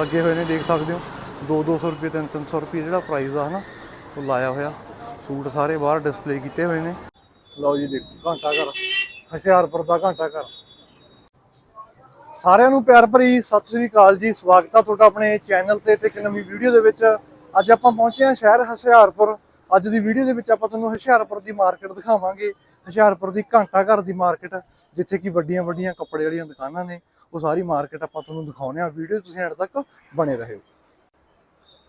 ਲੱਗੇ ਹੋਏ ਨੇ, ਦੇਖ ਸਕਦੇ ਹੋ। 2-200 ਰੁਪਏ 3-300 ਰੁਪਏ ਜਿਹੜਾ ਪ੍ਰਾਈਸ ਆ ਹਨਾ, ਉਹ ਲਾਇਆ ਹੋਇਆ। ਸੂਟ ਸਾਰੇ ਬਾਹਰ ਡਿਸਪਲੇ ਕੀਤੇ ਹੋਏ ਨੇ। ਲਓ ਜੀ, ਦੇਖੋ, ਘੰਟਾ ਘਰ। ਹੁਸ਼ਿਆਰਪੁਰ ਦਾ ਘੰਟਾ ਘਰ। ਸਾਰਿਆਂ ਨੂੰ ਪਿਆਰ ਭਰੀ ਸਤਿ ਸ੍ਰੀ ਅਕਾਲ ਜੀ। ਸਵਾਗਤ ਆ ਤੁਹਾਡਾ ਆਪਣੇ ਚੈਨਲ ਤੇ ਤੇ ਇੱਕ ਨਵੀਂ ਵੀਡੀਓ ਦੇ ਵਿੱਚ। ਅੱਜ ਆਪਾਂ ਪਹੁੰਚੇ ਹਾਂ ਸ਼ਹਿਰ ਹੁਸ਼ਿਆਰਪੁਰ। ਅੱਜ ਦੀ ਵੀਡੀਓ ਦੇ ਵਿੱਚ ਆਪਾਂ ਤੁਹਾਨੂੰ ਹੁਸ਼ਿਆਰਪੁਰ ਦੀ ਮਾਰਕੀਟ ਦਿਖਾਵਾਂਗੇ। ਹੁਸ਼ਿਆਰਪੁਰ ਦੀ ਘੰਟਾ ਘਰ ਦੀ ਮਾਰਕੀਟ ਜਿੱਥੇ ਕਿ ਵੱਡੀਆਂ ਵੱਡੀਆਂ ਕੱਪੜੇ ਵਾਲੀਆਂ ਦੁਕਾਨਾਂ ਨੇ। ਉਹ ਸਾਰੀ ਮਾਰਕੀਟ ਆਪਾਂ ਤੁਹਾਨੂੰ ਦਿਖਾਉਣੇ ਆ। ਵੀਡੀਓ ਤੁਸੀਂ ਐਂਡ ਤੱਕ ਬਣੇ ਰਹੋ।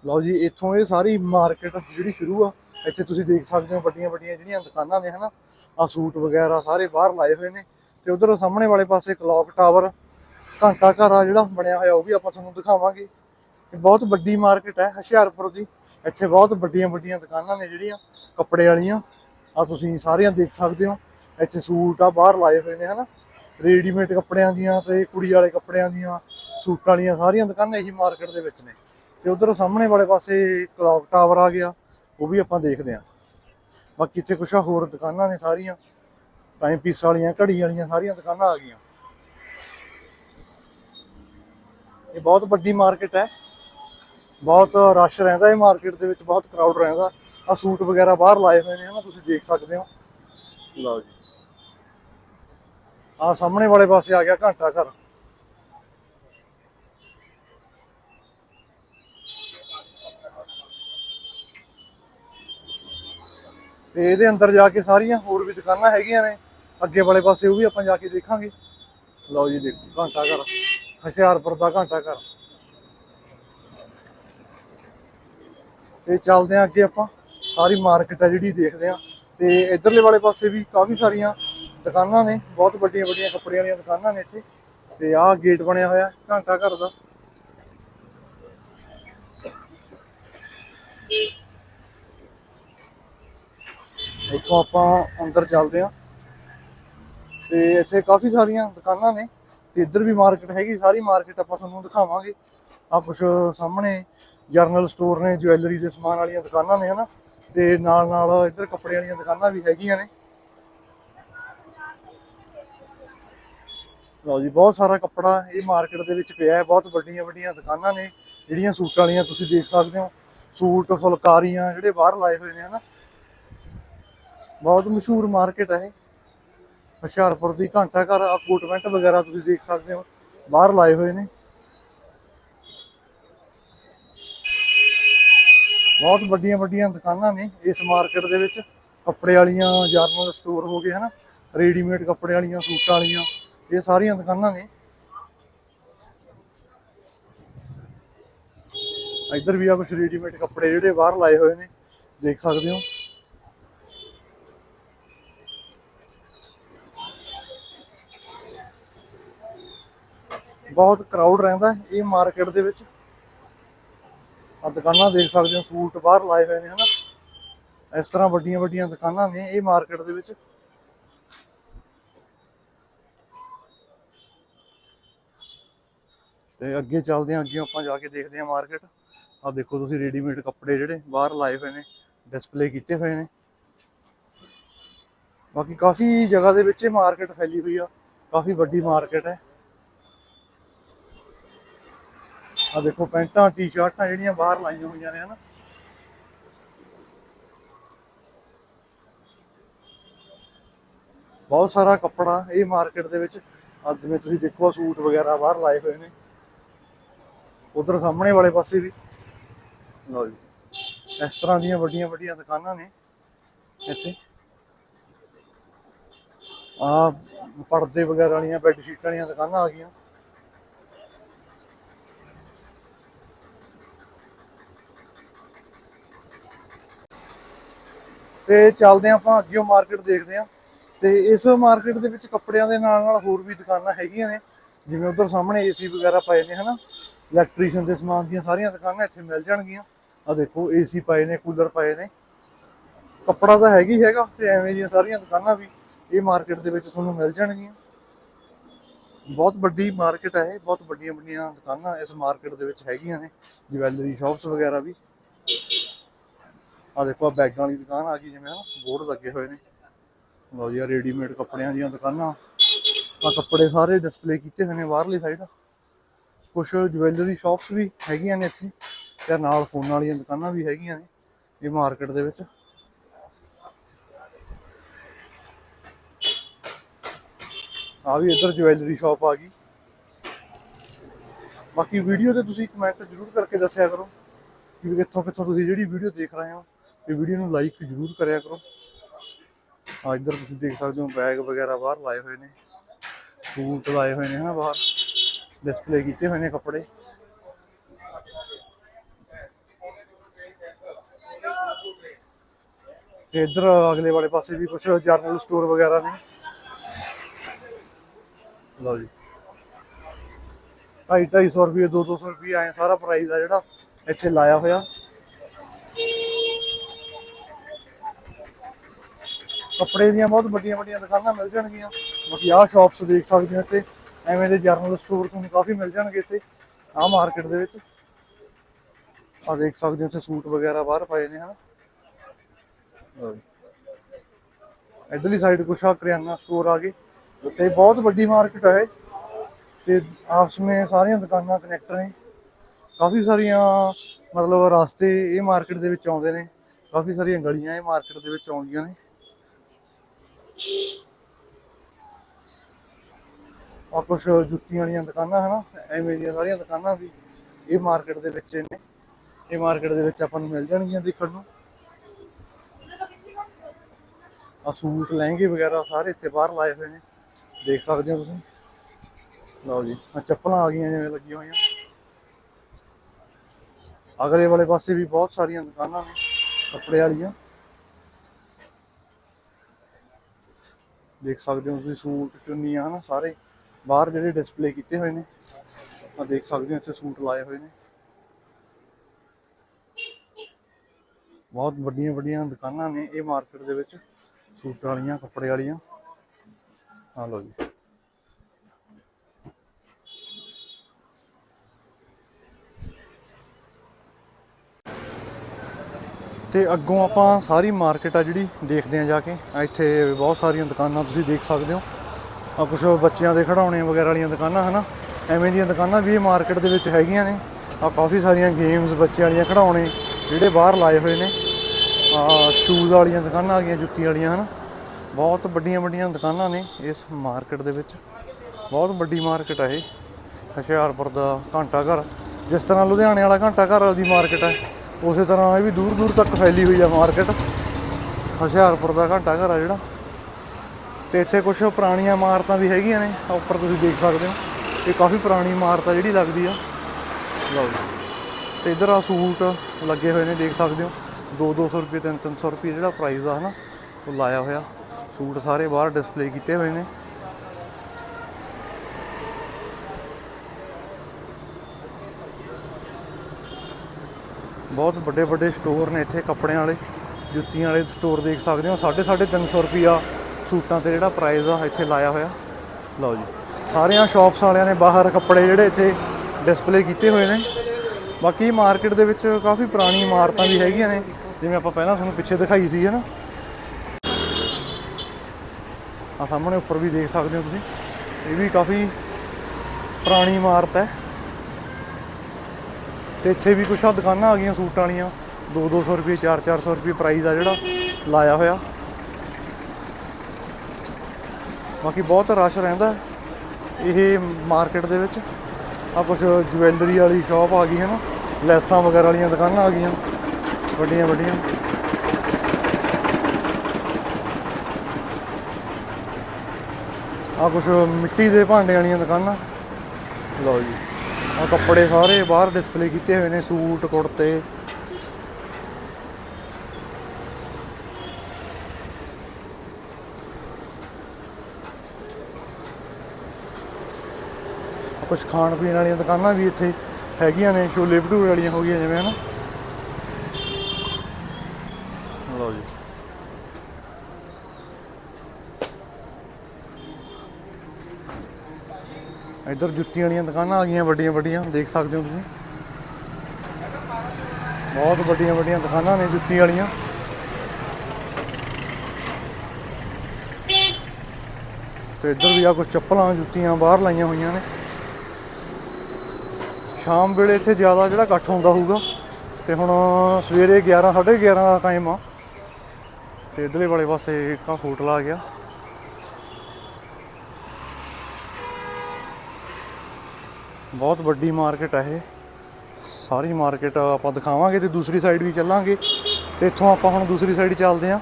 ਲਓ ਜੀ, ਇੱਥੋਂ ਇਹ ਸਾਰੀ ਮਾਰਕੀਟ ਜਿਹੜੀ ਸ਼ੁਰੂ ਆ, ਇੱਥੇ ਤੁਸੀਂ ਦੇਖ ਸਕਦੇ ਹੋ ਵੱਡੀਆਂ ਵੱਡੀਆਂ ਜਿਹੜੀਆਂ ਦੁਕਾਨਾਂ ਨੇ, ਹਨਾ? ਆ ਸੂਟ ਵਗੈਰਾ ਸਾਰੇ ਬਾਹਰ ਲਾਏ ਹੋਏ ਨੇ। ਤੇ ਉਧਰ ਸਾਹਮਣੇ ਵਾਲੇ ਪਾਸੇ ਕਲੌਕ ਟਾਵਰ ਘੰਟਾ ਘਰ ਆ ਜਿਹੜਾ ਬਣਿਆ ਹੋਇਆ, ਉਹ ਵੀ ਆਪਾਂ ਤੁਹਾਨੂੰ ਦਿਖਾਵਾਂਗੇ। ਇਹ ਬਹੁਤ ਵੱਡੀ ਮਾਰਕੀਟ ਹੈ ਹੁਸ਼ਿਆਰਪੁਰ ਦੀ। ਇੱਥੇ ਬਹੁਤ ਵੱਡੀਆਂ ਵੱਡੀਆਂ ਦੁਕਾਨਾਂ ਨੇ ਜਿਹੜੀਆਂ ਕੱਪੜੇ ਵਾਲੀਆਂ। ਆ ਤੁਸੀਂ ਸਾਰੀਆਂ ਦੇਖ ਸਕਦੇ ਹੋ। ਇੱਥੇ ਸੂਟ ਆ, ਬਾਹਰ ਲਾਏ ਹੋਏ ਨੇ, ਹਨਾ। ਰੈਡੀਮੇਡ ਕੱਪੜਿਆਂ ਦੀਆਂ ਤੇ ਕੁੜੀ ਵਾਲੇ ਕੱਪੜਿਆਂ ਦੀਆਂ, ਸੂਟਾਂ ਵਾਲੀਆਂ ਸਾਰੀਆਂ ਦੁਕਾਨਾਂ ਇਹੀ ਮਾਰਕੀਟ ਦੇ ਵਿੱਚ ਨੇ। ਤੇ ਉਧਰ ਸਾਹਮਣੇ ਵਾਲੇ ਪਾਸੇ ਕਲੌਕ ਟਾਵਰ ਆ ਗਿਆ, ਉਹ ਵੀ ਆਪਾਂ ਦੇਖਦੇ ਹਾਂ। ਬਾਕੀ ਇੱਥੇ ਕੁਛ ਹੋਰ ਦੁਕਾਨਾਂ ਨੇ ਸਾਰੀਆਂ। ਟਾਈਮ ਪੀਸ ਵਾਲੀਆਂ, ਘੜੀ ਵਾਲੀਆਂ ਸਾਰੀਆਂ ਦੁਕਾਨਾਂ ਆ ਗਈਆਂ। ਇਹ ਬਹੁਤ ਵੱਡੀ ਮਾਰਕੀਟ ਹੈ। ਬਹੁਤ ਰਸ਼ ਰਹਿੰਦਾ ਇਹ ਮਾਰਕੀਟ ਦੇ ਵਿੱਚ, ਬਹੁਤ ਕਰਾਊਡ ਰਹਿੰਦਾ। ਆ ਸੂਟ ਵਗੈਰਾ ਬਾਹਰ ਲਾਏ ਹੋਏ ਨੇ, ਹਨਾ, ਤੁਸੀਂ ਦੇਖ ਸਕਦੇ ਹੋ। ਲਓ ਜੀ। ਆ ਸਾਹਮਣੇ ਵਾਲੇ ਪਾਸੇ ਆ ਗਿਆ ਘੰਟਾ ਘਰ। ਤੇ ਇਹਦੇ ਅੰਦਰ ਜਾ ਕੇ ਸਾਰੀਆਂ ਹੋਰ ਵੀ ਦੁਕਾਨਾਂ ਹੈਗੀਆਂ ਨੇ। ਅੱਗੇ ਵਾਲੇ ਪਾਸੇ ਉਹ ਵੀ ਆਪਾਂ ਜਾ ਕੇ ਦੇਖਾਂਗੇ। ਲਓ ਜੀ, ਦੇਖੋ, ਘੰਟਾ ਘਰ। ਹੁਸ਼ਿਆਰਪੁਰ ਦਾ ਘੰਟਾ ਘਰ। ਤੇ ਚੱਲਦੇ ਆ ਅੱਗੇ ਆਪਾਂ। ਸਾਰੀ ਮਾਰਕੀਟ ਆ ਜਿਹੜੀ ਦੇਖਦੇ ਆ ਤੇ ਇਧਰਲੇ ਵਾਲੇ ਪਾਸੇ ਵੀ ਕਾਫੀ ਸਾਰੀਆਂ ਦੁਕਾਨਾਂ ਨੇ। ਬਹੁਤ ਵੱਡੀਆਂ ਵੱਡੀਆਂ ਕੱਪੜਿਆਂ ਵਾਲੀਆਂ ਦੁਕਾਨਾਂ ਨੇ ਇੱਥੇ। ਤੇ ਆਹ ਗੇਟ ਬਣਿਆ ਹੋਇਆ ਘੰਟਾ ਘਰ ਦਾ। ਇੱਥੋਂ ਆਪਾਂ ਅੰਦਰ ਚੱਲਦੇ ਆ ਤੇ ਇੱਥੇ ਕਾਫੀ ਸਾਰੀਆਂ ਦੁਕਾਨਾਂ ਨੇ। ਤੇ ਇੱਧਰ ਵੀ ਮਾਰਕੀਟ ਹੈਗੀ, ਸਾਰੀ ਮਾਰਕੀਟ ਆਪਾਂ ਤੁਹਾਨੂੰ ਦਿਖਾਵਾਂਗੇ। ਆ ਕੁਛ ਸਾਹਮਣੇ ਜਰਨਲ ਸਟੋਰ ਨੇ ਜੁਐਲਰੀ ਦੇ ਸਮਾਨ ਵਾਲੀਆਂ ਦੁਕਾਨਾਂ ਨੇ, ਹਨਾ? ਤੇ ਨਾਲ ਨਾਲ ਇੱਧਰ ਕੱਪੜੇ ਵਾਲੀਆਂ ਦੁਕਾਨਾਂ ਵੀ ਹੈਗੀਆਂ ਨੇ। ਲਓ ਜੀ, ਬਹੁਤ ਸਾਰਾ ਕੱਪੜਾ ਇਹ ਮਾਰਕੀਟ ਦੇ ਵਿੱਚ ਪਿਆ ਹੈ, ਬਹੁਤ ਵੱਡੀਆਂ ਵੱਡੀਆਂ ਦੁਕਾਨਾਂ ਨੇ, ਜਿਹੜੀਆਂ ਸੂਟਾਂ ਵਾਲੀਆਂ ਤੁਸੀਂ ਦੇਖ ਸਕਦੇ ਹੋ। ਸੂਟ, ਫੁਲਕਾਰੀਆਂ ਜਿਹੜੇ ਬਾਹਰ ਲਾਏ ਹੋਏ ਨੇ, ਹਨਾ? ਬਹੁਤ ਮਸ਼ਹੂਰ ਮਾਰਕੀਟ ਹੈ ਹੁਸ਼ਿਆਰਪੁਰ ਦੀ ਘੰਟਾ ਘਰ ਅਪੋਰਟਮੈਂਟ ਵਗੈਰਾ ਤੁਸੀਂ ਦੇਖ ਸਕਦੇ ਹੋ। ਬਾਹਰ ਲਾਏ ਹੋਏ ਨੇ। ਬਹੁਤ ਵੱਡੀਆਂ ਵੱਡੀਆਂ ਦੁਕਾਨਾਂ ਨੇ ਇਸ ਮਾਰਕੀਟ ਦੇ ਵਿੱਚ। ਕੱਪੜੇ ਵਾਲੀਆਂ ਜਰਨਲ ਸਟੋਰ ਹੋ ਗਏ, ਹਨਾ? ਰੈਡੀਮੇਡ ਕੱਪੜੇ ਵਾਲੀਆਂ, ਸੂਟਾਂ ਵਾਲੀਆਂ, ਇਹ ਸਾਰੀਆਂ ਦੁਕਾਨਾਂ ਨੇ। ਇੱਧਰ ਵੀ ਆ ਕੁਝ ਰੈਡੀਮੇਡ ਕੱਪੜੇ ਜਿਹੜੇ ਬਾਹਰ ਲਾਏ ਹੋਏ ਨੇ। ਦੇਖ ਸਕਦੇ ਹੋ। ਬਹੁਤ ਕਰਾਊਡ ਰਹਿੰਦਾ ਇਹ ਮਾਰਕੀਟ ਦੇ ਵਿੱਚ। ਆ ਦੁਕਾਨਾਂ ਦੇਖ ਸਕਦੇ ਹੋ, ਸੂਟ ਬਾਹਰ ਲਾਏ ਹੋਏ ਨੇ, ਹਨਾ? ਇਸ ਤਰ੍ਹਾਂ ਵੱਡੀਆਂ ਵੱਡੀਆਂ ਦੁਕਾਨਾਂ ਨੇ ਇਹ ਮਾਰਕੀਟ ਦੇ ਵਿੱਚ। ਤੇ ਅੱਗੇ ਚੱਲਦੇ ਹਾਂ, ਅੱਗੇ ਆਪਾਂ ਜਾ ਕੇ ਦੇਖਦੇ ਹਾਂ ਮਾਰਕੀਟ ਆ ਦੇਖੋ ਤੁਸੀਂ ਰੈਡੀਮੇਡ ਕੱਪੜੇ ਜਿਹੜੇ ਬਾਹਰ ਲਾਏ ਹੋਏ ਨੇ ਡਿਸਪਲੇ ਕੀਤੇ ਹੋਏ ਨੇ। ਬਾਕੀ ਕਾਫੀ ਜਗ੍ਹਾ ਦੇ ਵਿੱਚ ਇਹ ਮਾਰਕੀਟ ਫੈਲੀ ਹੋਈ ਆ, ਕਾਫੀ ਵੱਡੀ ਮਾਰਕੀਟ ਹੈ। ਆ ਦੇਖੋ ਪੈਂਟਾਂ, ਟੀ-ਸ਼ਰਟਾਂ ਜਿਹੜੀਆਂ ਬਾਹਰ ਲਾਈਆਂ ਹੋਈਆਂ ਨੇ, ਹਨਾ। ਬਹੁਤ ਸਾਰਾ ਕੱਪੜਾ ਇਹ ਮਾਰਕੀਟ ਦੇ ਵਿੱਚ ਅੱਜ ਜਿਵੇਂ ਤੁਸੀਂ ਦੇਖੋ ਸੂਟ ਵਗੈਰਾ ਬਾਹਰ ਲਾਏ ਹੋਏ ਨੇ। ਉਧਰ ਸਾਹਮਣੇ ਵਾਲੇ ਪਾਸੇ ਵੀ। ਲਓ ਜੀ, ਇਸ ਤਰ੍ਹਾਂ ਦੀਆਂ ਵੱਡੀਆਂ ਵੱਡੀਆਂ ਦੁਕਾਨਾਂ ਨੇ ਇੱਥੇ। ਆ ਪਰਦੇ ਵਗੈਰਾ ਵਾਲੀਆਂ, ਬੈੱਡ ਸ਼ੀਟਾਂ ਵਾਲੀਆਂ ਦੁਕਾਨਾਂ ਆ ਗਈਆਂ। ਤੇ ਚੱਲਦੇ ਹਾਂ ਆਪਾਂ, ਅੱਗੇ ਮਾਰਕੀਟ ਦੇਖਦੇ ਹਾਂ। ਤੇ ਇਸ ਮਾਰਕੀਟ ਦੇ ਵਿੱਚ ਕੱਪੜਿਆਂ ਦੇ ਨਾਲ ਨਾਲ ਹੋਰ ਵੀ ਦੁਕਾਨਾਂ ਹੈਗੀਆਂ ਨੇ। ਜਿਵੇਂ ਉਧਰ ਸਾਹਮਣੇ ਏਸੀ ਵਗੈਰਾ ਪਏ ਨੇ, ਹਨਾ? ਇਲੈਕਟ੍ਰੀਸ਼ੀਅਨ ਦੇ ਸਮਾਨ ਦੀਆਂ ਸਾਰੀਆਂ ਦੁਕਾਨਾਂ ਇੱਥੇ ਮਿਲ ਜਾਣਗੀਆਂ। ਆ ਦੇਖੋ ਏਸੀ ਪਏ ਨੇ ਕੂਲਰ ਪਏ ਨੇ। ਕੱਪੜਾ ਤਾਂ ਹੈਗੀ ਹੈਗਾ, ਤੇ ਐਵੇਂ ਦੀਆਂ ਸਾਰੀਆਂ ਦੁਕਾਨਾਂ ਵੀ ਇਹ ਮਾਰਕੀਟ ਦੇ ਵਿੱਚ ਤੁਹਾਨੂੰ ਮਿਲ ਜਾਣਗੀਆਂ। ਬਹੁਤ ਵੱਡੀ ਮਾਰਕੀਟ ਹੈ ਇਹ, ਬਹੁਤ ਵੱਡੀਆਂ ਵੱਡੀਆਂ ਦੁਕਾਨਾਂ ਇਸ ਮਾਰਕੀਟ ਦੇ ਵਿੱਚ ਹੈਗੀਆਂ ਨੇ। ਜਵੈਲਰੀ ਸ਼ਾਪਸ ਵਗੈਰਾ ਵੀ। ਆ ਦੇਖੋ ਬੈਗਾਂ ਵਾਲੀ ਦੁਕਾਨ ਆ ਗਈ, ਜਿਵੇਂ ਹਨਾ ਬੋਰਡ ਲੱਗੇ ਹੋਏ ਨੇ। ਲਓ ਜੀ ਰੈਡੀਮੇਡ ਕੱਪੜਿਆਂ ਦੀਆਂ ਦੁਕਾਨਾਂ। ਆ ਕੱਪੜੇ ਸਾਰੇ ਡਿਸਪਲੇ ਕੀਤੇ ਹੋਏ ਨੇ ਬਾਹਰਲੀ ਸਾਈਡ ਕੁਝ ਜੁਐਲਰੀ ਸ਼ਾਪਸ ਵੀ ਹੈਗੀਆਂ ਨੇ ਇੱਥੇ, ਤੇ ਨਾਲ ਫੋਨਾਂ ਵਾਲੀਆਂ ਦੁਕਾਨਾਂ ਵੀ ਹੈਗੀਆਂ ਨੇ, ਇਹ ਮਾਰਕੀਟ ਦੇ ਵਿੱਚ। ਆ ਵੀ ਇੱਧਰ ਜੁਐਲਰੀ ਸ਼ਾਪ ਆ ਗਈ। ਬਾਕੀ ਵੀਡੀਓ ਤੇ ਤੁਸੀਂ ਕਮੈਂਟ ਜ਼ਰੂਰ ਕਰਕੇ ਦੱਸਿਆ ਕਰੋ ਕਿ ਕਿੱਥੋਂ ਕਿੱਥੋਂ ਤੁਸੀਂ ਜਿਹੜੀ ਵੀਡੀਓ ਦੇਖ ਰਹੇ ਹੋ। ਤੇ ਵੀਡੀਓ ਨੂੰ ਲਾਈਕ ਜ਼ਰੂਰ ਕਰਿਆ ਕਰੋ। ਆ ਇੱਧਰ ਤੁਸੀਂ ਦੇਖ ਸਕਦੇ ਹੋ ਬੈਗ ਵਗੈਰਾ ਬਾਹਰ ਲਾਏ ਹੋਏ ਨੇ। ਸੂਟ ਲਾਏ ਹੋਏ ਨੇ ਹਨਾ ਬਾਹਰ। ਡਿਸਪਲੇ ਕੀਤੇ ਹੋਏ ਨੇ ਕੱਪੜੇ। ਤੇ ਇੱਧਰ ਅਗਲੇ ਵਾਲੇ ਪਾਸੇ ਵੀ ਕੁਝ ਜਰਨਲ ਸਟੋਰ ਵਗੈਰਾ ਨੇ। ਲਓ ਜੀ। ਢਾਈ ਢਾਈ ਸੌ ਰੁਪਏ 200 ਰੁਪਏ, ਐ ਸਾਰਾ ਪ੍ਰਾਈਸ ਆ ਜਿਹੜਾ ਇੱਥੇ ਲਾਇਆ ਹੋਇਆ। ਕੱਪੜੇ ਦੀਆਂ ਬਹੁਤ ਵੱਡੀਆਂ ਵੱਡੀਆਂ ਦੁਕਾਨਾਂ ਮਿਲ ਜਾਣਗੀਆਂ। ਬਾਕੀ ਆਹ ਸ਼ਾਪਸ ਦੇਖ ਸਕਦੇ ਹੋ ਇੱਥੇ। ਐਵੇਂ ਦੇ ਜਰਨਲ ਸਟੋਰ ਤੁਹਾਨੂੰ ਕਾਫੀ ਮਿਲ ਜਾਣਗੇ ਇੱਥੇ, ਆਹ ਮਾਰਕੀਟ ਦੇ ਵਿੱਚ। ਆਹ ਦੇਖ ਸਕਦੇ ਹੋ ਇੱਥੇ ਸੂਟ ਵਗੈਰਾ ਬਾਹਰ ਪਏ ਨੇ, ਹਨਾ। ਲਓ ਇੱਧਰਲੀ ਸਾਈਡ ਕੁਛ ਆ ਕਰਿਆਨਾ ਸਟੋਰ ਆ ਗਏ। ਤੇ ਬਹੁਤ ਵੱਡੀ ਮਾਰਕੀਟ ਹੈ ਇਹ। ਤੇ ਆਪਸ ਵਿੱਚ ਸਾਰੀਆਂ ਦੁਕਾਨਾਂ ਕਨੈਕਟ ਨੇ। ਕਾਫੀ ਸਾਰੀਆਂ, ਮਤਲਬ ਰਸਤੇ ਇਹ ਮਾਰਕੀਟ ਦੇ ਵਿੱਚ ਆਉਂਦੇ ਨੇ। ਕਾਫੀ ਸਾਰੀਆਂ ਗਲੀਆਂ ਇਹ ਮਾਰਕੀਟ ਦੇ ਵਿੱਚ ਆਉਂਦੀਆਂ ਨੇ। ਆ ਕੁਛ ਜੁੱਤੀਆਂ ਵਾਲੀਆਂ ਦੁਕਾਨਾਂ ਹਨਾ, ਐਵੇਂ ਦੀਆਂ ਸਾਰੀਆਂ ਦੁਕਾਨਾਂ ਵੀ ਇਹ ਮਾਰਕੀਟ ਦੇ ਵਿੱਚ ਨੇ। ਇਹ ਮਾਰਕੀਟ ਦੇ ਵਿੱਚ ਆਪਾਂ ਨੂੰ ਮਿਲ ਜਾਣਗੀਆਂ ਦੇਖਣ ਨੂੰ। ਆ ਸੂਟ, ਲਹਿੰਗੇ ਵਗੈਰਾ ਸਾਰੇ ਇੱਥੇ ਬਾਹਰ ਲਾਏ ਹੋਏ ਨੇ। ਦੇਖ ਸਕਦੇ ਹੋ ਤੁਸੀਂ। ਲਓ ਜੀ ਆ ਚੱਪਲਾਂ ਆ ਗਈਆਂ ਜਿਵੇਂ ਲੱਗੀਆਂ ਹੋਈਆਂ। ਅਗਲੇ ਵਾਲੇ ਪਾਸੇ ਵੀ ਬਹੁਤ ਸਾਰੀਆਂ ਦੁਕਾਨਾਂ ਨੇ, ਕੱਪੜੇ ਵਾਲੀਆਂ। ਦੇਖ ਸਕਦੇ ਹੋ ਤੁਸੀਂ ਸੂਟ ਚੁੰਨੀਆਂ ਹਨਾ ਸਾਰੇ, ਬਾਹਰ ਜਿਹੜੇ ਡਿਸਪਲੇ ਕੀਤੇ ਹੋਏ ਨੇ ਆ ਦੇਖ ਸਕਦੇ ਹੋ ਇੱਥੇ ਸੂਟ ਲਾਏ ਹੋਏ ਨੇ। ਬਹੁਤ ਵੱਡੀਆਂ ਵੱਡੀਆਂ ਦੁਕਾਨਾਂ ਨੇ ਇਹ ਮਾਰਕੀਟ ਦੇ ਵਿੱਚ, ਸੂਟ ਵਾਲੀਆਂ, ਕੱਪੜੇ ਵਾਲੀਆਂ। ਆ ਲਓ ਜੀ। ਤੇ ਅੱਗੋਂ ਆਪਾਂ ਸਾਰੀ ਮਾਰਕੀਟ ਆ ਜਿਹੜੀ ਦੇਖਦੇ ਆ ਜਾ ਕੇ। ਇੱਥੇ ਬਹੁਤ ਸਾਰੀਆਂ ਦੁਕਾਨਾਂ ਤੁਸੀਂ ਦੇਖ ਸਕਦੇ ਹੋ। ਆ ਕੁਝ ਬੱਚਿਆਂ ਦੇ ਖਿਡੌਣੇ ਵਗੈਰਾ ਵਾਲੀਆਂ ਦੁਕਾਨਾਂ, ਹਨਾ? ਐਵੇਂ ਦੀਆਂ ਦੁਕਾਨਾਂ ਵੀ ਇਹ ਮਾਰਕੀਟ ਦੇ ਵਿੱਚ ਹੈਗੀਆਂ ਨੇ। ਆ ਕਾਫੀ ਸਾਰੀਆਂ ਗੇਮਸ ਬੱਚਿਆਂ ਵਾਲੀਆਂ ਖਿਡੌਣੇ ਜਿਹੜੇ ਬਾਹਰ ਲਾਏ ਹੋਏ ਨੇ। ਆ ਸ਼ੂਜ਼ ਵਾਲੀਆਂ ਦੁਕਾਨਾਂ ਆ ਗਈਆਂ ਜੁੱਤੀ ਵਾਲੀਆਂ, ਹਨਾ? ਬਹੁਤ ਵੱਡੀਆਂ ਵੱਡੀਆਂ ਦੁਕਾਨਾਂ ਨੇ ਇਸ ਮਾਰਕੀਟ ਦੇ ਵਿੱਚ। ਬਹੁਤ ਵੱਡੀ ਮਾਰਕੀਟ ਹੈ ਇਹ। ਹੁਸ਼ਿਆਰਪੁਰ ਦਾ ਘੰਟਾ ਘਰ। ਜਿਸ ਤਰ੍ਹਾਂ ਲੁਧਿਆਣੇ ਵਾਲਾ ਘੰਟਾ ਘਰ ਦੀ ਮਾਰਕੀਟ ਹੈ ਉਸੇ ਤਰ੍ਹਾਂ ਇਹ ਵੀ ਦੂਰ ਦੂਰ ਤੱਕ ਫੈਲੀ ਹੋਈ ਆ ਮਾਰਕੀਟ। ਹੁਸ਼ਿਆਰਪੁਰ ਦਾ ਘੰਟਾ ਘਰ ਆ ਜਿਹੜਾ। ਤੇ ਇੱਥੇ ਕੁਝ ਪੁਰਾਣੀਆਂ ਇਮਾਰਤਾਂ ਵੀ ਹੈਗੀਆਂ ਨੇ ਉੱਪਰ ਤੁਸੀਂ ਦੇਖ ਸਕਦੇ ਹੋ। ਇਹ ਕਾਫੀ ਪੁਰਾਣੀ ਇਮਾਰਤ ਆ ਜਿਹੜੀ ਲੱਗਦੀ ਆ। ਲਓ ਜੀ। ਤੇ ਇਧਰ ਆ ਸੂਟ ਲੱਗੇ ਹੋਏ ਨੇ, ਦੇਖ ਸਕਦੇ ਹੋ। 2-200 ਰੁਪਏ 3-300 ਰੁਪਏ ਜਿਹੜਾ ਪ੍ਰਾਈਸ ਆ ਹਨਾ, ਉਹ ਲਾਇਆ ਹੋਇਆ। ਸੂਟ ਸਾਰੇ ਬਾਹਰ ਡਿਸਪਲੇ ਕੀਤੇ ਹੋਏ ਨੇ। ਬਹੁਤ ਵੱਡੇ ਵੱਡੇ ਸਟੋਰ ਨੇ ਇੱਥੇ ਕੱਪੜਿਆਂ ਵਾਲੇ, ਜੁੱਤੀਆਂ ਵਾਲੇ ਸਟੋਰ ਦੇਖ ਸਕਦੇ ਹੋ। 350 350 ਰੁਪਿਆ ਸੂਟਾਂ ਤੇ ਜਿਹੜਾ ਪ੍ਰਾਈਸ ਆ ਇੱਥੇ ਲਾਇਆ ਹੋਇਆ। ਲਓ ਜੀ। ਸਾਰਿਆਂ ਸ਼ਾਪਸ ਵਾਲਿਆਂ ਨੇ ਬਾਹਰ ਕੱਪੜੇ ਜਿਹੜੇ ਇੱਥੇ ਡਿਸਪਲੇ ਕੀਤੇ ਹੋਏ ਨੇ। ਬਾਕੀ ਮਾਰਕੀਟ ਦੇ ਵਿੱਚ ਕਾਫੀ ਪੁਰਾਣੀ ਇਮਾਰਤਾਂ ਵੀ ਹੈਗੀਆਂ ਨੇ, ਜਿਵੇਂ ਆਪਾਂ ਪਹਿਲਾਂ ਤੁਹਾਨੂੰ ਪਿੱਛੇ ਦਿਖਾਈ ਸੀ, ਹੈ ਨਾ? ਆ ਸਾਹਮਣੇ ਉੱਪਰ ਵੀ ਦੇਖ ਸਕਦੇ ਹੋ ਤੁਸੀਂ। ਇਹ ਵੀ ਕਾਫੀ ਪੁਰਾਣੀ ਇਮਾਰਤ ਹੈ। ਤੇ ਇੱਥੇ ਵੀ ਕੁਛ ਆ ਦੁਕਾਨਾਂ ਆ ਗਈਆਂ ਸੂਟਾਂ ਵਾਲੀਆਂ। 2-200 ਰੁਪਏ 4-400 ਰੁਪਏ ਪ੍ਰਾਈਸ ਆ ਜਿਹੜਾ, ਲਾਇਆ ਹੋਇਆ। ਬਾਕੀ ਬਹੁਤ ਰਸ਼ ਰਹਿੰਦਾ। ਇਹ ਮਾਰਕੀਟ ਦੇ ਵਿੱਚ ਆ ਕੁਛ ਜੁਐਲਰੀ ਵਾਲੀ ਸ਼ਾਪ ਆ ਗਈ ਹੈ ਨਾ। ਲੈਸਾਂ ਵਗੈਰਾ ਵਾਲੀਆਂ ਦੁਕਾਨਾਂ ਆ ਗਈਆਂ। ਵੱਡੀਆਂ ਵੱਡੀਆਂ। ਆ ਕੁਛ ਮਿੱਟੀ ਦੇ ਭਾਂਡੇ ਵਾਲੀਆਂ ਦੁਕਾਨਾਂ। ਲਓ ਜੀ। ਆ ਕੱਪੜੇ ਸਾਰੇ ਬਾਹਰ ਡਿਸਪਲੇ ਕੀਤੇ ਹੋਏ ਨੇ, ਸੂਟ, ਕੁੜਤੇ। ਕੁਝ ਖਾਣ ਪੀਣ ਵਾਲੀਆਂ ਦੁਕਾਨਾਂ ਵੀ ਇੱਥੇ ਹੈਗੀਆਂ ਨੇ ਛੋਲੇ ਭਟੂਰੇ ਵਾਲੀਆਂ ਹੋ ਗਈਆਂ, ਜਿਵੇਂ ਹਨਾ ਲਓ ਜੀ ਇੱਧਰ ਜੁੱਤੀਆਂ ਵਾਲੀਆਂ ਦੁਕਾਨਾਂ ਆ ਗਈਆਂ, ਵੱਡੀਆਂ ਵੱਡੀਆਂ, ਦੇਖ ਸਕਦੇ ਹੋ ਤੁਸੀਂ। ਬਹੁਤ ਵੱਡੀਆਂ ਵੱਡੀਆਂ ਦੁਕਾਨਾਂ ਨੇ ਜੁੱਤੀ ਵਾਲੀਆਂ। ਤੇ ਇੱਧਰ ਵੀ ਆ ਕੁਝ ਚੱਪਲਾਂ, ਜੁੱਤੀਆਂ ਬਾਹਰ ਲਾਈਆਂ ਹੋਈਆਂ ਨੇ। ਸ਼ਾਮ ਵੇਲੇ ਇੱਥੇ ਜ਼ਿਆਦਾ ਜਿਹੜਾ ਇਕੱਠ ਹੁੰਦਾ ਹੋਊਗਾ, ਤੇ ਹੁਣ ਸਵੇਰੇ 11 11:30 ਦਾ ਟਾਈਮ ਆ। ਤੇ ਇਧਰਲੇ ਵਾਲੇ ਪਾਸੇ ਇੱਕ ਆ ਹੋਟਲ ਆ ਗਿਆ। ਬਹੁਤ ਵੱਡੀ ਮਾਰਕੀਟ ਹੈ ਇਹ। ਸਾਰੀ ਮਾਰਕੀਟ ਆਪਾਂ ਦਿਖਾਵਾਂਗੇ ਤੇ ਦੂਸਰੀ ਸਾਈਡ ਵੀ ਚੱਲਾਂਗੇ। ਤੇ ਇੱਥੋਂ ਆਪਾਂ ਹੁਣ ਦੂਸਰੀ ਸਾਈਡ ਚੱਲਦੇ ਆਂ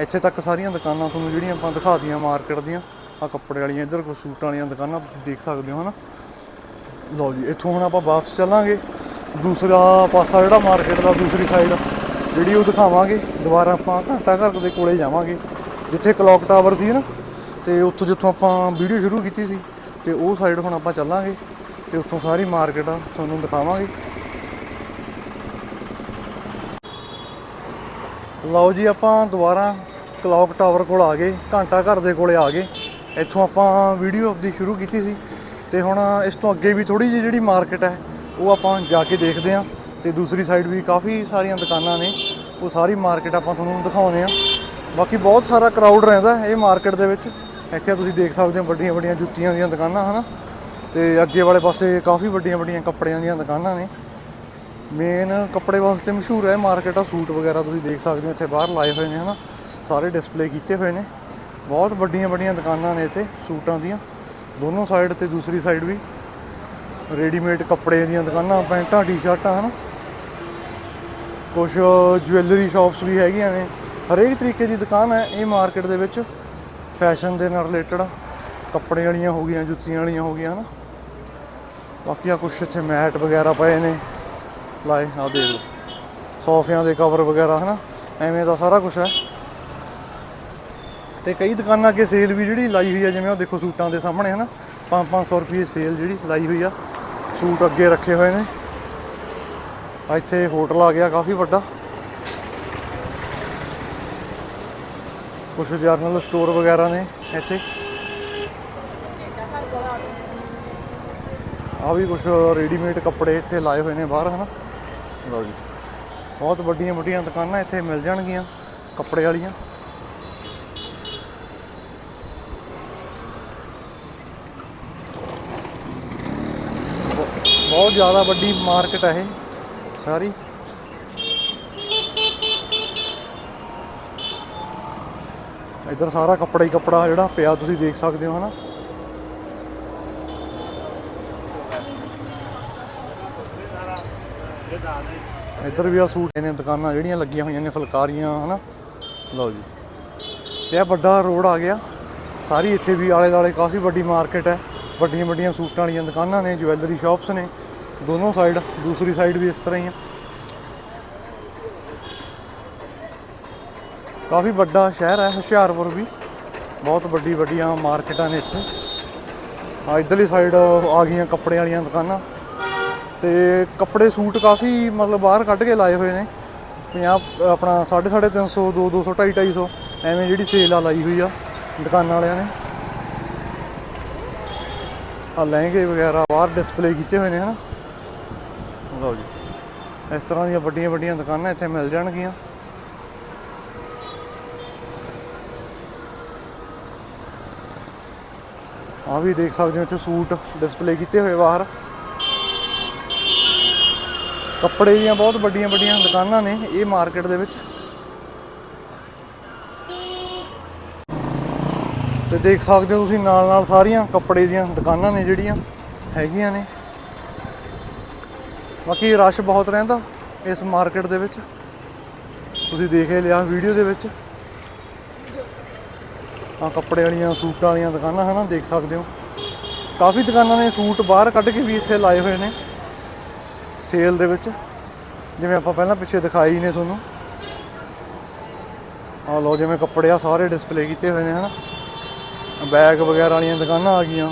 ਇੱਥੇ ਤੱਕ ਸਾਰੀਆਂ ਦੁਕਾਨਾਂ ਤੁਹਾਨੂੰ ਜਿਹੜੀਆਂ ਆਪਾਂ ਦਿਖਾਤੀਆਂ ਮਾਰਕੀਟ ਦੀਆਂ ਆ ਕੱਪੜੇ ਵਾਲੀਆਂ ਇੱਧਰ ਕੋ ਸੂਟਾਂ ਵਾਲੀਆਂ ਦੁਕਾਨਾਂ ਤੁਸੀਂ ਦੇਖ ਸਕਦੇ ਹੋ, ਹਨਾ? ਲਓ ਜੀ, ਇੱਥੋਂ ਹੁਣ ਆਪਾਂ ਵਾਪਸ ਚੱਲਾਂਗੇ। ਦੂਸਰਾ ਪਾਸਾ ਜਿਹੜਾ ਮਾਰਕੀਟ ਦਾ, ਦੂਸਰੀ ਸਾਈਡ ਜਿਹੜੀ ਉਹ ਦਿਖਾਵਾਂਗੇ। ਦੁਬਾਰਾ ਆਪਾਂ ਘੰਟਾ ਘਰ ਦੇ ਕੋਲੇ ਜਾਵਾਂਗੇ, ਜਿੱਥੇ ਕਲੌਕ ਟਾਵਰ ਸੀ ਨਾ ਤੇ ਉੱਥੋਂ ਜਿੱਥੋਂ ਆਪਾਂ ਵੀਡੀਓ ਸ਼ੁਰੂ ਕੀਤੀ ਸੀ, ਤੇ ਉਹ ਸਾਈਡ ਹੁਣ ਆਪਾਂ ਚੱਲਾਂਗੇ। ਤੇ ਉੱਥੋਂ ਸਾਰੀ ਮਾਰਕੀਟ ਤੁਹਾਨੂੰ ਦਿਖਾਵਾਂਗੇ। ਲਓ ਜੀ, ਆਪਾਂ ਦੁਬਾਰਾ ਕਲੌਕ ਟਾਵਰ ਕੋਲ ਆ ਗਏ, ਘੰਟਾ ਘਰ ਦੇ ਕੋਲੇ ਆ ਗਏ। ਇੱਥੋਂ ਆਪਾਂ ਵੀਡੀਓ ਆਪਦੀ ਸ਼ੁਰੂ ਕੀਤੀ ਸੀ ਤੇ ਹੁਣ ਇਸ ਤੋਂ ਅੱਗੇ ਵੀ ਥੋੜੀ ਜਿਹੀ ਜਿਹੜੀ ਮਾਰਕੀਟ ਹੈ, ਉਹ ਆਪਾਂ ਜਾ ਕੇ ਦੇਖਦੇ ਹਾਂ। ਤੇ ਦੂਸਰੀ ਸਾਈਡ ਵੀ ਕਾਫੀ ਸਾਰੀਆਂ ਦੁਕਾਨਾਂ ਨੇ, ਉਹ ਸਾਰੀ ਮਾਰਕੀਟ ਆਪਾਂ ਤੁਹਾਨੂੰ ਦਿਖਾਉਨੇ ਆ ਬਾਕੀ ਬਹੁਤ ਸਾਰਾ ਕਰਾਊਡ ਰਹਿੰਦਾ ਇਹ ਮਾਰਕੀਟ ਦੇ ਵਿੱਚ। ਇੱਥੇ ਤੁਸੀਂ ਦੇਖ ਸਕਦੇ ਹੋ ਵੱਡੀਆਂ ਵੱਡੀਆਂ ਜੁੱਤੀਆਂ ਦੀਆਂ ਦੁਕਾਨਾਂ, ਹਨਾ? ਤੇ ਅੱਗੇ ਵਾਲੇ ਪਾਸੇ ਕਾਫੀ ਵੱਡੀਆਂ ਵੱਡੀਆਂ ਕੱਪੜਿਆਂ ਦੀਆਂ ਦੁਕਾਨਾਂ ਨੇ। ਮੇਨ ਕੱਪੜੇ ਵਾਸਤੇ ਮਸ਼ਹੂਰ ਹੈ ਮਾਰਕੀਟ ਆ, ਸੂਟ ਵਗੈਰਾ ਤੁਸੀਂ ਦੇਖ ਸਕਦੇ ਹੋ, ਇੱਥੇ ਬਾਹਰ ਲਾਏ ਹੋਏ ਨੇ, ਹਨਾ। ਸਾਰੇ ਡਿਸਪਲੇ ਕੀਤੇ ਹੋਏ ਨੇ। ਬਹੁਤ ਵੱਡੀਆਂ ਵੱਡੀਆਂ ਦੁਕਾਨਾਂ ਨੇ ਇੱਥੇ ਸੂਟਾਂ ਦੀਆਂ। ਦੋਨੋਂ ਸਾਈਡ ਤੇ ਦੂਸਰੀ ਸਾਈਡ ਵੀ। ਰੈਡੀਮੇਡ ਕੱਪੜੇ ਦੀਆਂ ਦੁਕਾਨਾਂ, ਪੈਂਟਾਂ ਟੀ-ਸ਼ਰਟਾਂ ਹਨਾ। ਕੁਝ ਜੁਐਲਰੀ ਸ਼ਾਪਸ ਵੀ ਹੈਗੀਆਂ ਨੇ। ਹਰੇਕ ਤਰੀਕੇ ਦੀ ਦੁਕਾਨ ਹੈ, ਇਹ ਮਾਰਕੀਟ ਦੇ ਵਿੱਚ। ਫੈਸ਼ਨ ਦੇ ਨਾਲ ਰਿਲੇਟਡ ਕੱਪੜੇ ਵਾਲੀਆਂ ਹੋ ਗਈਆਂ, ਜੁੱਤੀਆਂ ਵਾਲੀਆਂ ਹੋ ਗਈਆਂ, ਹਨਾ। ਬਾਕੀ ਆ ਕੁਝ ਇੱਥੇ ਮੈਟ ਵਗੈਰਾ ਪਏ ਨੇ। ਲਾਏ ਆ ਦੇਖ ਲਓ। ਸੋਫਿਆਂ ਦੇ ਕਵਰ ਵਗੈਰਾ, ਹਨਾ? ਐਵੇਂ ਦਾ ਸਾਰਾ ਕੁਝ ਹੈ। ਤੇ ਕਈ ਦੁਕਾਨਾਂ ਅੱਗੇ ਸੇਲ ਵੀ ਜਿਹੜੀ ਲਾਈ ਹੋਈ ਆ, ਜਿਵੇਂ ਉਹ ਦੇਖੋ ਸੂਟਾਂ ਦੇ ਸਾਹਮਣੇ, ਹਨਾ? 5-500 ਰੁਪਏ ਸੇਲ ਜਿਹੜੀ ਲਾਈ ਹੋਈ ਆ। ਸੂਟ ਅੱਗੇ ਰੱਖੇ ਹੋਏ ਨੇ। ਇੱਥੇ ਹੋਟਲ ਆ ਗਿਆ, ਕਾਫੀ ਵੱਡਾ। ਕੁਝ ਜਰਨਲ ਸਟੋਰ ਵਗੈਰਾ ਨੇ ਇੱਥੇ। ਆ ਵੀ ਕੁਝ ਰੈਡੀਮੇਡ ਕੱਪੜੇ ਇੱਥੇ ਲਾਏ ਹੋਏ ਨੇ ਬਾਹਰ, ਹਨਾ? ਲਓ ਜੀ। ਬਹੁਤ ਵੱਡੀਆਂ ਵੱਡੀਆਂ ਦੁਕਾਨਾਂ ਇੱਥੇ ਮਿਲ ਜਾਣਗੀਆਂ, ਕੱਪੜੇ ਵਾਲੀਆਂ। ਬਹੁਤ ਜ਼ਿਆਦਾ ਵੱਡੀ ਮਾਰਕੀਟ ਹੈ ਇਹ, ਸਾਰੀ। ਇੱਧਰ ਸਾਰਾ ਕੱਪੜਾ ਹੀ ਕੱਪੜਾ ਜਿਹੜਾ ਪਿਆ, ਤੁਸੀਂ ਦੇਖ ਸਕਦੇ ਹੋ, ਹਨਾ? ਇੱਧਰ ਵੀ ਆ ਸੂਟ ਨੇ ਦੁਕਾਨਾਂ ਜਿਹੜੀਆਂ ਲੱਗੀਆਂ ਹੋਈਆਂ ਨੇ, ਫੁਲਕਾਰੀਆਂ, ਹਨਾ? ਲਓ ਜੀ। ਤੇ ਇਹ ਵੱਡਾ ਰੋਡ ਆ ਗਿਆ। ਸਾਰੀ ਇੱਥੇ ਵੀ ਆਲੇ ਦਾਲੇ ਕਾਫੀ ਵੱਡੀ ਮਾਰਕੀਟ ਹੈ। ਵੱਡੀਆਂ ਵੱਡੀਆਂ ਸੂਟਾਂ ਵਾਲੀਆਂ ਦੁਕਾਨਾਂ ਨੇ, ਜਵੈਲਰੀ ਸ਼ਾਪਸ ਨੇ। ਦੋਨੋਂ ਸਾਈਡ, ਦੂਸਰੀ ਸਾਈਡ ਵੀ ਇਸ ਤਰ੍ਹਾਂ ਹੀ ਆ। ਕਾਫੀ ਵੱਡਾ ਸ਼ਹਿਰ ਹੈ, ਹੁਸ਼ਿਆਰਪੁਰ ਵੀ। ਬਹੁਤ ਵੱਡੀ ਵੱਡੀਆਂ ਮਾਰਕੀਟਾਂ ਨੇ ਇੱਥੇ। ਆ ਇਧਰਲੀ ਸਾਈਡ ਆ ਗਈਆਂ ਕੱਪੜੇ ਵਾਲੀਆਂ ਦੁਕਾਨਾਂ। ਤੇ ਕੱਪੜੇ ਸੂਟ ਕਾਫੀ ਮਤਲਬ ਬਾਹਰ ਕੱਢ ਕੇ ਲਾਏ ਹੋਏ ਨੇ। 50 ਆਪਣਾ 350 300 2 200 250 250 ਐਵੇਂ ਜਿਹੜੀ ਸੇਲ ਆ ਲਾਈ ਹੋਈ ਆ ਦੁਕਾਨਾਂ ਵਾਲਿਆਂ ਨੇ। ਆ ਲਹਿੰਗੇ ਵਗੈਰਾ ਬਾਹਰ ਡਿਸਪਲੇ ਕੀਤੇ ਹੋਏ ਨੇ, ਹਨਾ? ਲਓ ਜੀ। ਇਸ ਤਰ੍ਹਾਂ ਦੀਆਂ ਵੱਡੀਆਂ ਵੱਡੀਆਂ ਦੁਕਾਨਾਂ ਇੱਥੇ ਮਿਲ ਜਾਣਗੀਆਂ। ਆ ਵੀ ਦੇਖ ਸਕਦੇ ਹੋ ਇੱਥੇ ਸੂਟ ਡਿਸਪਲੇ ਕੀਤੇ ਹੋਏ ਬਾਹਰ। ਕੱਪੜੇ ਦੀਆਂ ਬਹੁਤ ਵੱਡੀਆਂ ਵੱਡੀਆਂ ਦੁਕਾਨਾਂ ਨੇ ਇਹ ਮਾਰਕੀਟ ਦੇ ਵਿੱਚ। ਤੇ ਦੇਖ ਸਕਦੇ ਹੋ ਤੁਸੀਂ ਨਾਲ ਨਾਲ ਸਾਰੀਆਂ ਕੱਪੜੇ ਦੀਆਂ ਦੁਕਾਨਾਂ ਨੇ ਜਿਹੜੀਆਂ ਹੈਗੀਆਂ ਨੇ। ਬਾਕੀ ਰਸ਼ ਬਹੁਤ ਰਹਿੰਦਾ ਇਸ ਮਾਰਕੀਟ ਦੇ ਵਿੱਚ। ਤੁਸੀਂ ਦੇਖ ਹੀ ਲਿਆ ਵੀਡੀਓ ਦੇ ਵਿੱਚ। ਆ ਕੱਪੜੇ ਵਾਲੀਆਂ ਸੂਟਾਂ ਵਾਲੀਆਂ ਦੁਕਾਨਾਂ ਹਨਾ ਦੇਖ ਸਕਦੇ ਹੋ। ਕਾਫੀ ਦੁਕਾਨਾਂ ਨੇ ਸੂਟ ਬਾਹਰ ਕੱਢ ਕੇ ਵੀ ਇੱਥੇ ਲਾਏ ਹੋਏ ਨੇ। ਸੇਲ ਦੇ ਵਿੱਚ, ਜਿਵੇਂ ਆਪਾਂ ਪਹਿਲਾਂ ਪਿੱਛੇ ਦਿਖਾਈ ਨੇ ਤੁਹਾਨੂੰ। ਆ ਲੋ ਜਿਵੇਂ ਕੱਪੜੇ ਆ ਸਾਰੇ ਡਿਸਪਲੇ ਕੀਤੇ ਹੋਏ ਨੇ, ਹਨਾ? ਬੈਗ ਵਗੈਰਾ ਵਾਲੀਆਂ ਦੁਕਾਨਾਂ ਆ ਗਈਆਂ।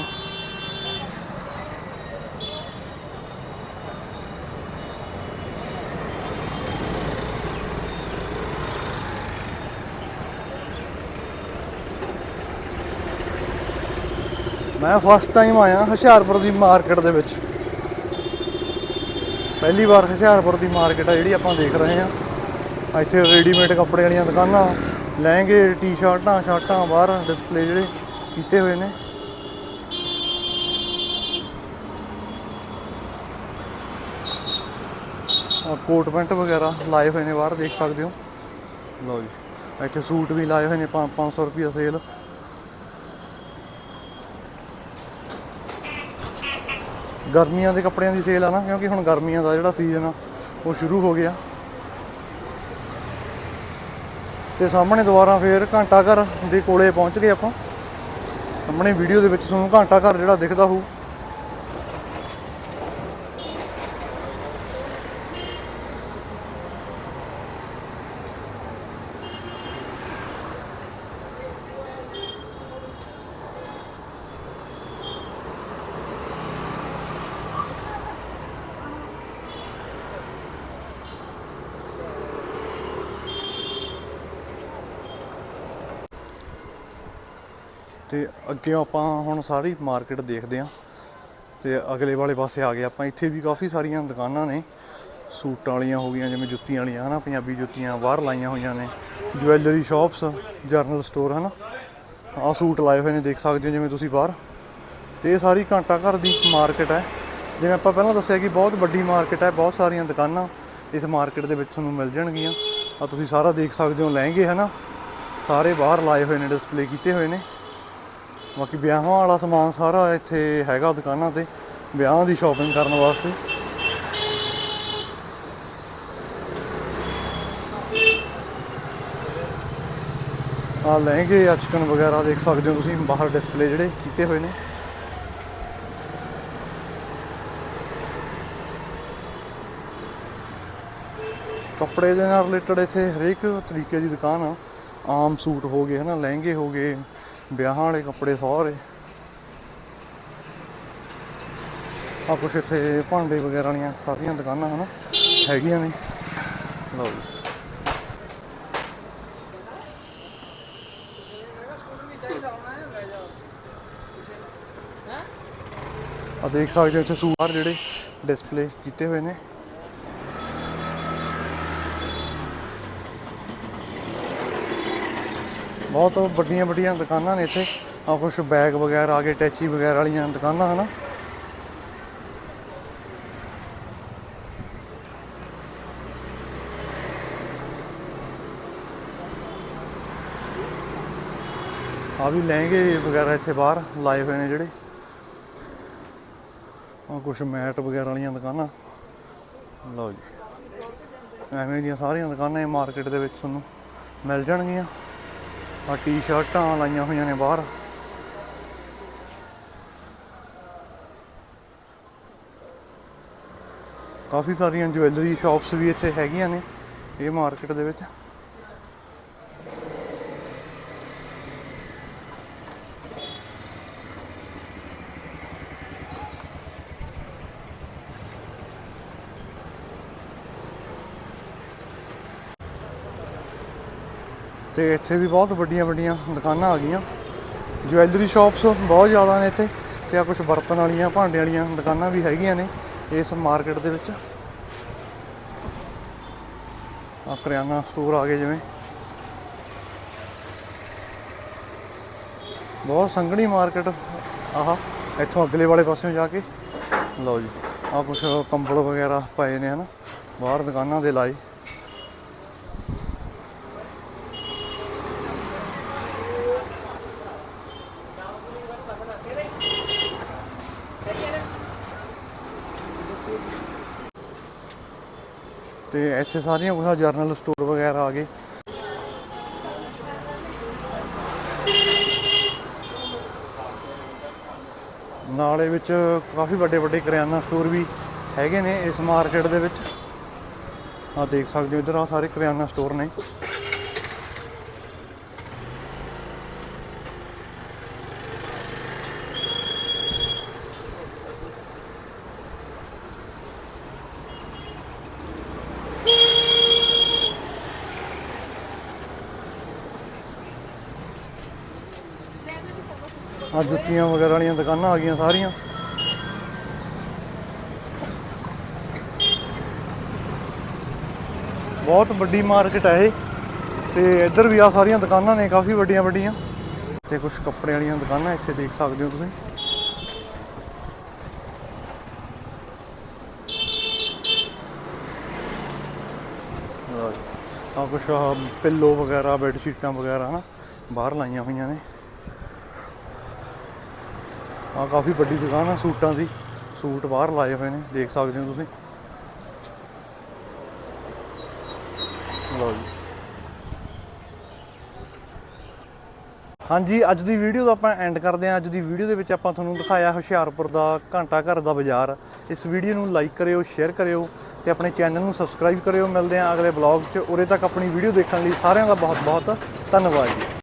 ਮੈਂ ਫਸਟ ਟਾਈਮ ਆਇਆ ਹੁਸ਼ਿਆਰਪੁਰ ਦੀ ਮਾਰਕੀਟ ਦੇ ਵਿੱਚ। ਪਹਿਲੀ ਵਾਰ ਹੁਸ਼ਿਆਰਪੁਰ ਦੀ ਮਾਰਕੀਟ ਆ ਜਿਹੜੀ ਆਪਾਂ ਦੇਖ ਰਹੇ ਆ। ਇੱਥੇ ਰੈਡੀਮੇਡ ਕੱਪੜੇ ਵਾਲੀਆਂ ਦੁਕਾਨਾਂ, ਲਹਿੰਗੇ, ਟੀ-ਸ਼ਰਟਾਂ, ਸ਼ਰਟਾਂ ਬਾਹਰ ਡਿਸਪਲੇ ਜਿਹੜੇ ਕੀਤੇ ਹੋਏ ਨੇ। ਆਹ ਕੋਟ ਪੈਂਟ ਵਗੈਰਾ ਲਾਏ ਹੋਏ ਨੇ ਬਾਹਰ, ਦੇਖ ਸਕਦੇ ਹੋ। ਲਓ ਜੀ, ਇੱਥੇ ਸੂਟ ਵੀ ਲਾਏ ਹੋਏ ਨੇ 500 ਰੁਪਏ ਸੇਲ ਗਰਮੀਆਂ ਦੇ ਕੱਪੜਿਆਂ ਦੀ ਸੇਲ ਆ ਨਾ, ਕਿਉਂਕਿ ਹੁਣ ਗਰਮੀਆਂ ਦਾ ਜਿਹੜਾ ਸੀਜ਼ਨ ਆ, ਉਹ ਸ਼ੁਰੂ ਹੋ ਗਿਆ। ਤੇ ਸਾਹਮਣੇ ਦੁਬਾਰਾ ਫੇਰ ਘੰਟਾ ਘਰ ਦੇ ਕੋਲੇ ਪਹੁੰਚ ਗਏ ਆਪਾਂ। ਸਾਹਮਣੇ ਵੀਡੀਓ ਦੇ ਵਿੱਚ ਤੁਹਾਨੂੰ ਘੰਟਾ ਘਰ ਜਿਹੜਾ ਦਿਖਦਾ ਹੋਊ। ਤੇ ਅੱਗੇ ਆਪਾਂ ਹੁਣ ਸਾਰੀ ਮਾਰਕੀਟ ਦੇਖਦੇ ਹਾਂ ਤੇ ਅਗਲੇ ਵਾਲੇ ਪਾਸੇ ਆ ਗਏ ਆਪਾਂ। ਇੱਥੇ ਵੀ ਕਾਫੀ ਸਾਰੀਆਂ ਦੁਕਾਨਾਂ ਨੇ। ਸੂਟਾਂ ਵਾਲੀਆਂ ਹੋ ਗਈਆਂ, ਜਿਵੇਂ ਜੁੱਤੀਆਂ ਵਾਲੀਆਂ, ਹਨਾ, ਪੰਜਾਬੀ ਜੁੱਤੀਆਂ, ਬਾਹਰ ਲਾਈਆਂ ਹੋਈਆਂ ਨੇ। ਜੁਐਲਰੀ ਸ਼ਾਪਸ ਜਰਨਲ ਸਟੋਰ ਹਨਾ। ਆਹ ਸੂਟ ਲਾਏ ਹੋਏ ਨੇ, ਦੇਖ ਸਕਦੇ ਹੋ ਜਿਵੇਂ ਤੁਸੀਂ ਬਾਹਰ। ਤੇ ਇਹ ਸਾਰੀ ਘੰਟਾ ਘਰ ਦੀ ਮਾਰਕੀਟ ਹੈ। ਜਿਵੇਂ ਆਪਾਂ ਪਹਿਲਾਂ ਦੱਸਿਆ ਕਿ ਬਹੁਤ ਵੱਡੀ ਮਾਰਕੀਟ ਹੈ, ਬਹੁਤ ਸਾਰੀਆਂ ਦੁਕਾਨਾਂ ਇਸ ਮਾਰਕੀਟ ਦੇ ਵਿੱਚ ਤੁਹਾਨੂੰ ਮਿਲ ਜਾਣਗੀਆਂ। ਆ ਤੁਸੀਂ ਸਾਰਾ ਦੇਖ ਸਕਦੇ ਹੋ, ਲਹਿੰਗੇ, ਹਨਾ। ਸਾਰੇ ਬਾਹਰ ਲਾਏ ਹੋਏ ਨੇ ਡਿਸਪਲੇ ਕੀਤੇ ਹੋਏ ਨੇ। ਬਾਕੀ ਵਿਆਹਾਂ ਵਾਲਾ ਸਮਾਨ ਸਾਰਾ ਇੱਥੇ ਹੈਗਾ ਦੁਕਾਨਾਂ ਤੇ, ਵਿਆਹਾਂ ਦੀ ਸ਼ਾਪਿੰਗ ਕਰਨ ਵਾਸਤੇ। ਆ ਲਹਿੰਗੇ, ਅਚਕਨ ਵਗੈਰਾ ਦੇਖ ਸਕਦੇ ਹੋ ਤੁਸੀਂ, ਬਾਹਰ ਡਿਸਪਲੇ ਜਿਹੜੇ ਕੀਤੇ ਹੋਏ ਨੇ। ਕੱਪੜੇ ਦੇ ਨਾਲ ਰਿਲੇਟਡ ਇੱਥੇ ਹਰੇਕ ਤਰੀਕੇ ਦੀ ਦੁਕਾਨ ਆ। ਆਮ ਸੂਟ ਹੋ ਗਏ, ਹਨਾ, ਲਹਿੰਗੇ ਹੋ ਗਏ ਵਿਆਹਾਂ ਵਾਲੇ ਕੱਪੜੇ ਸਾਰੇ। ਆ ਕੁਛ ਇੱਥੇ ਭਾਂਡੇ ਵਗੈਰਾ ਵਾਲੀਆਂ ਸਾਰੀਆਂ ਦੁਕਾਨਾਂ ਹਨਾ, ਹੈਗੀਆਂ ਨੇ। ਲਓ ਜੀ। ਆ ਦੇਖ ਸਕਦੇ ਹੋ ਇੱਥੇ ਸੂਟ ਜਿਹੜੇ ਡਿਸਪਲੇ ਕੀਤੇ ਹੋਏ ਨੇ। ਬਹੁਤ ਵੱਡੀਆਂ ਵੱਡੀਆਂ ਦੁਕਾਨਾਂ ਨੇ ਇੱਥੇ। ਆ ਕੁਛ ਬੈਗ ਵਗੈਰਾ ਆ ਗਏ, ਟੈਚੀ ਵਗੈਰਾ ਵਾਲੀਆਂ ਦੁਕਾਨਾਂ, ਹਨਾ। ਆ ਵੀ ਲਹਿੰਗੇ ਵਗੈਰਾ ਇੱਥੇ ਬਾਹਰ ਲਾਏ ਹੋਏ ਨੇ ਜਿਹੜੇ। ਆ ਕੁਛ ਮੈਟ ਵਗੈਰਾ ਵਾਲੀਆਂ ਦੁਕਾਨਾਂ। ਲਓ ਜੀ। ਐਵੇਂ ਦੀਆਂ ਸਾਰੀਆਂ ਦੁਕਾਨਾਂ ਮਾਰਕੀਟ ਦੇ ਵਿੱਚ ਤੁਹਾਨੂੰ ਮਿਲ ਜਾਣਗੀਆਂ। ਆ ਟੀ-ਸ਼ਰਟਾਂ ਲਾਈਆਂ ਹੋਈਆਂ ਨੇ ਬਾਹਰ। ਕਾਫੀ ਸਾਰੀਆਂ ਜੁਐਲਰੀ ਸ਼ਾਪਸ ਵੀ ਇੱਥੇ ਹੈਗੀਆਂ ਨੇ, ਇਹ ਮਾਰਕੀਟ ਦੇ ਵਿੱਚ। ਤੇ ਇੱਥੇ ਵੀ ਬਹੁਤ ਵੱਡੀਆਂ ਵੱਡੀਆਂ ਦੁਕਾਨਾਂ ਆ ਗਈਆਂ। ਜੁਐਲਰੀ ਸ਼ਾਪਸ ਬਹੁਤ ਜ਼ਿਆਦਾ ਨੇ ਇੱਥੇ ਤੇ ਆ ਕੁਝ ਬਰਤਨ ਵਾਲੀਆਂ, ਭਾਂਡੇ ਵਾਲੀਆਂ ਦੁਕਾਨਾਂ ਵੀ ਹੈਗੀਆਂ ਨੇ ਇਸ ਮਾਰਕੀਟ ਦੇ ਵਿੱਚ। ਆ ਕਰਿਆਨਾ ਸਟੋਰ ਆ ਗਏ ਜਿਵੇਂ। ਬਹੁਤ ਸੰਘਣੀ ਮਾਰਕੀਟ ਆਹ, ਇੱਥੋਂ ਅਗਲੇ ਵਾਲੇ ਪਾਸਿਓਂ ਜਾ ਕੇ। ਲਓ ਜੀ ਆ ਕੁਝ ਕੰਬਲ ਵਗੈਰਾ ਪਏ ਨੇ ਹਨਾ, ਬਾਹਰ ਦੁਕਾਨਾਂ ਦੇ ਲਾਏ। ਤੇ ਇੱਥੇ ਸਾਰੀਆਂ ਕੁਝ ਜਰਨਲ ਸਟੋਰ ਵਗੈਰਾ ਆ ਗਏ। ਨਾਲੇ ਵਿੱਚ ਕਾਫੀ ਵੱਡੇ ਵੱਡੇ ਕਰਿਆਨਾ ਸਟੋਰ ਵੀ ਹੈਗੇ ਨੇ ਇਸ ਮਾਰਕੀਟ ਦੇ ਵਿੱਚ। ਆ ਦੇਖ ਸਕਦੇ ਹੋ ਇੱਧਰ ਆ ਸਾਰੇ ਕਰਿਆਨਾ ਸਟੋਰ ਨੇ। ਆ ਜੁੱਤੀਆਂ ਵਗੈਰਾ ਵਾਲੀਆਂ ਦੁਕਾਨਾਂ ਆ ਗਈਆਂ ਸਾਰੀਆਂ। ਬਹੁਤ ਵੱਡੀ ਮਾਰਕੀਟ ਹੈ ਇਹ। ਤੇ ਇੱਧਰ ਵੀ ਆ ਸਾਰੀਆਂ ਦੁਕਾਨਾਂ ਨੇ, ਕਾਫੀ ਵੱਡੀਆਂ ਵੱਡੀਆਂ। ਤੇ ਕੁਝ ਕੱਪੜੇ ਵਾਲੀਆਂ ਦੁਕਾਨਾਂ ਇੱਥੇ ਦੇਖ ਸਕਦੇ ਹੋ ਤੁਸੀਂ। ਲਓ ਆ ਕੁਛ ਆਹ ਪਿੱਲੋ ਵਗੈਰਾ ਬੈੱਡ ਸ਼ੀਟਾਂ ਵਗੈਰਾ ਹਨਾ ਬਾਹਰ ਲਾਈਆਂ ਹੋਈਆਂ ਨੇ। ਆ ਕਾਫੀ ਵੱਡੀ ਦੁਕਾਨ ਆ, ਸੂਟਾਂ ਦੀ। ਸੂਟ ਬਾਹਰ ਲਾਏ ਹੋਏ ਨੇ, ਦੇਖ ਸਕਦੇ ਹੋ ਤੁਸੀਂ। ਲਓ ਜੀ। ਹਾਂਜੀ, ਅੱਜ ਦੀ ਵੀਡੀਓ ਦਾ ਆਪਾਂ ਐਂਡ ਕਰਦੇ ਹਾਂ। ਅੱਜ ਦੀ ਵੀਡੀਓ ਦੇ ਵਿੱਚ ਆਪਾਂ ਤੁਹਾਨੂੰ ਦਿਖਾਇਆ ਹੁਸ਼ਿਆਰਪੁਰ ਦਾ ਘੰਟਾ ਘਰ ਦਾ ਬਾਜ਼ਾਰ। ਇਸ ਵੀਡੀਓ ਨੂੰ ਲਾਈਕ ਕਰਿਓ ਸ਼ੇਅਰ ਕਰਿਓ ਤੇ ਆਪਣੇ ਚੈਨਲ ਨੂੰ ਸਬਸਕ੍ਰਾਈਬ ਕਰਿਓ। ਮਿਲਦੇ ਹਾਂ ਅਗਲੇ ਬਲੌਗ 'ਚ। ਉਰੇ ਤੱਕ ਆਪਣੀ ਵੀਡੀਓ ਦੇਖਣ ਲਈ ਸਾਰਿਆਂ ਦਾ ਬਹੁਤ ਬਹੁਤ ਧੰਨਵਾਦ ਜੀ।